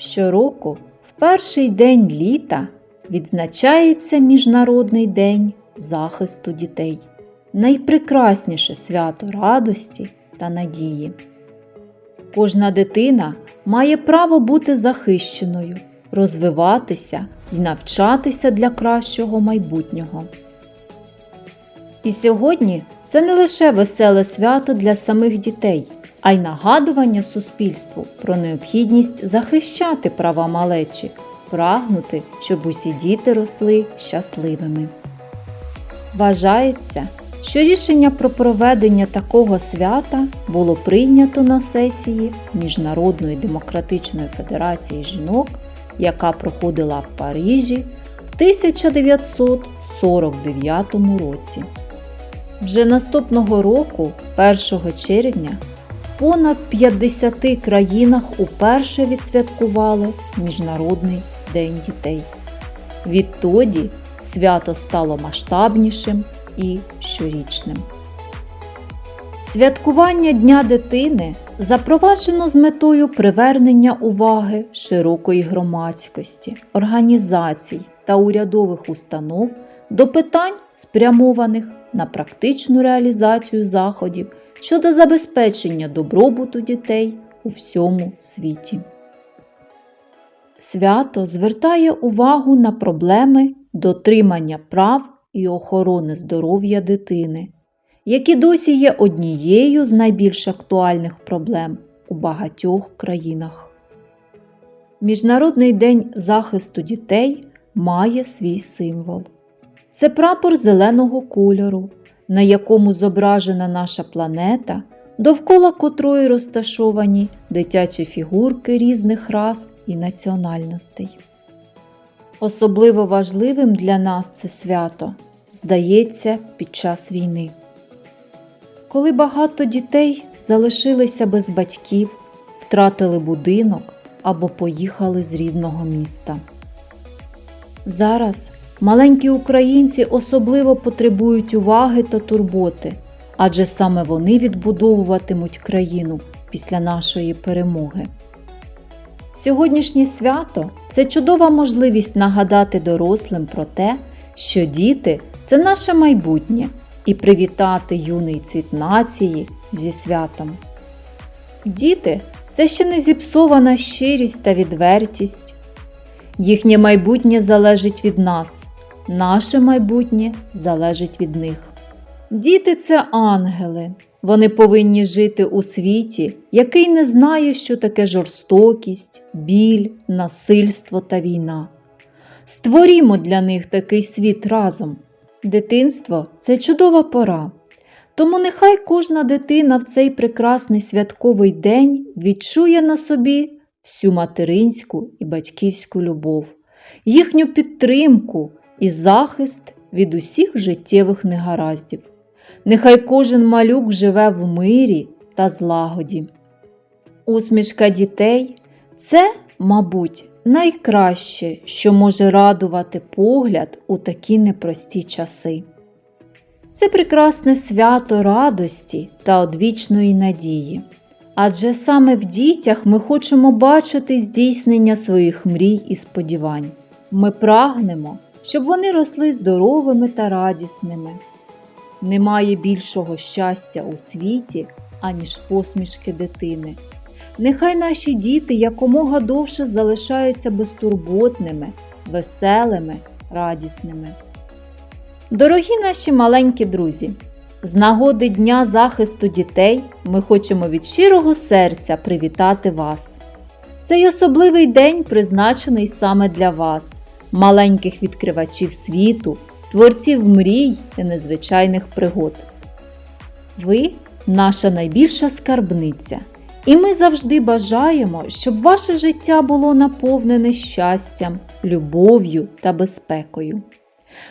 Щороку, в перший день літа, відзначається Міжнародний день захисту дітей, найпрекрасніше свято радості та надії. Кожна дитина має право бути захищеною, розвиватися і навчатися для кращого майбутнього. І сьогодні це не лише веселе свято для самих дітей, а й нагадування суспільству про необхідність захищати права малечі, прагнути, щоб усі діти росли щасливими. Вважається, що рішення про проведення такого свята було прийнято на сесії Міжнародної демократичної федерації жінок, яка проходила в Парижі в 1949 році. Вже наступного року, 1 червня, понад 50 країнах уперше відсвяткували Міжнародний день дітей. Відтоді свято стало масштабнішим і щорічним. Святкування Дня дитини запроваджено з метою привернення уваги широкої громадськості, організацій та урядових установ до питань, спрямованих на практичну реалізацію заходів щодо забезпечення добробуту дітей у всьому світі. Свято звертає увагу на проблеми дотримання прав і охорони здоров'я дитини, які досі є однією з найбільш актуальних проблем у багатьох країнах. Міжнародний день захисту дітей має свій символ. Це прапор зеленого кольору, на якому зображена наша планета, довкола котрої розташовані дитячі фігурки різних рас і національностей. Особливо важливим для нас це свято здається під час війни. Коли багато дітей залишилися без батьків, втратили будинок або поїхали з рідного міста. Зараз маленькі українці особливо потребують уваги та турботи, адже саме вони відбудовуватимуть країну після нашої перемоги. Сьогоднішнє свято це чудова можливість нагадати дорослим про те, що діти це наше майбутнє, і привітати юний цвіт нації зі святом. Діти це ще не зіпсована щирість та відвертість. Їхнє майбутнє залежить від нас, наше майбутнє залежить від них. Діти це ангели. Вони повинні жити у світі, який не знає, що таке жорстокість, біль, насильство та війна. Створімо для них такий світ разом. Дитинство це чудова пора. Тому нехай кожна дитина в цей прекрасний святковий день відчує на собі всю материнську і батьківську любов, їхню підтримку і захист від усіх життєвих негараздів. Нехай кожен малюк живе в мирі та злагоді. Усмішка дітей це, мабуть, найкраще, що може радувати погляд у такі непрості часи. Це прекрасне свято радості та одвічної надії. Адже саме в дітях ми хочемо бачити здійснення своїх мрій і сподівань. Ми прагнемо, щоб вони росли здоровими та радісними. Немає більшого щастя у світі, аніж посмішки дитини. Нехай наші діти якомога довше залишаються безтурботними, веселими, радісними. Дорогі наші маленькі друзі! З нагоди Дня захисту дітей ми хочемо від щирого серця привітати вас. Цей особливий день призначений саме для вас, маленьких відкривачів світу, творців мрій і незвичайних пригод. Ви наша найбільша скарбниця, і ми завжди бажаємо, щоб ваше життя було наповнене щастям, любов'ю та безпекою.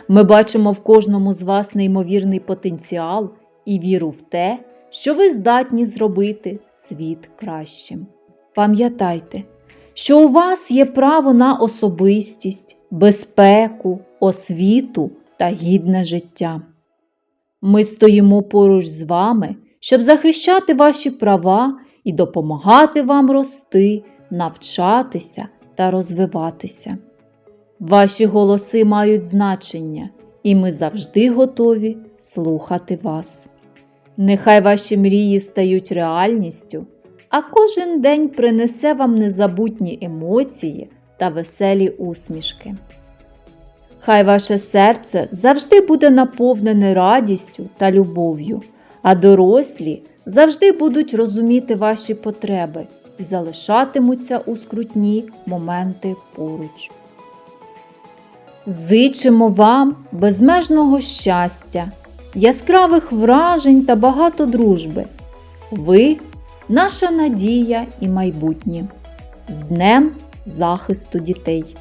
Ми бачимо в кожному з вас неймовірний потенціал і віру в те, що ви здатні зробити світ кращим. Пам'ятайте, що у вас є право на особистість, безпеку, освіту та гідне життя. Ми стоїмо поруч з вами, щоб захищати ваші права і допомагати вам рости, навчатися та розвиватися. Ваші голоси мають значення, і ми завжди готові слухати вас. Нехай ваші мрії стають реальністю, а кожен день принесе вам незабутні емоції та веселі усмішки. Хай ваше серце завжди буде наповнене радістю та любов'ю, а дорослі завжди будуть розуміти ваші потреби і залишатимуться у скрутні моменти поруч. Зичимо вам безмежного щастя, яскравих вражень та багато дружби. Ви наша надія і майбутнє. З Днем захисту дітей!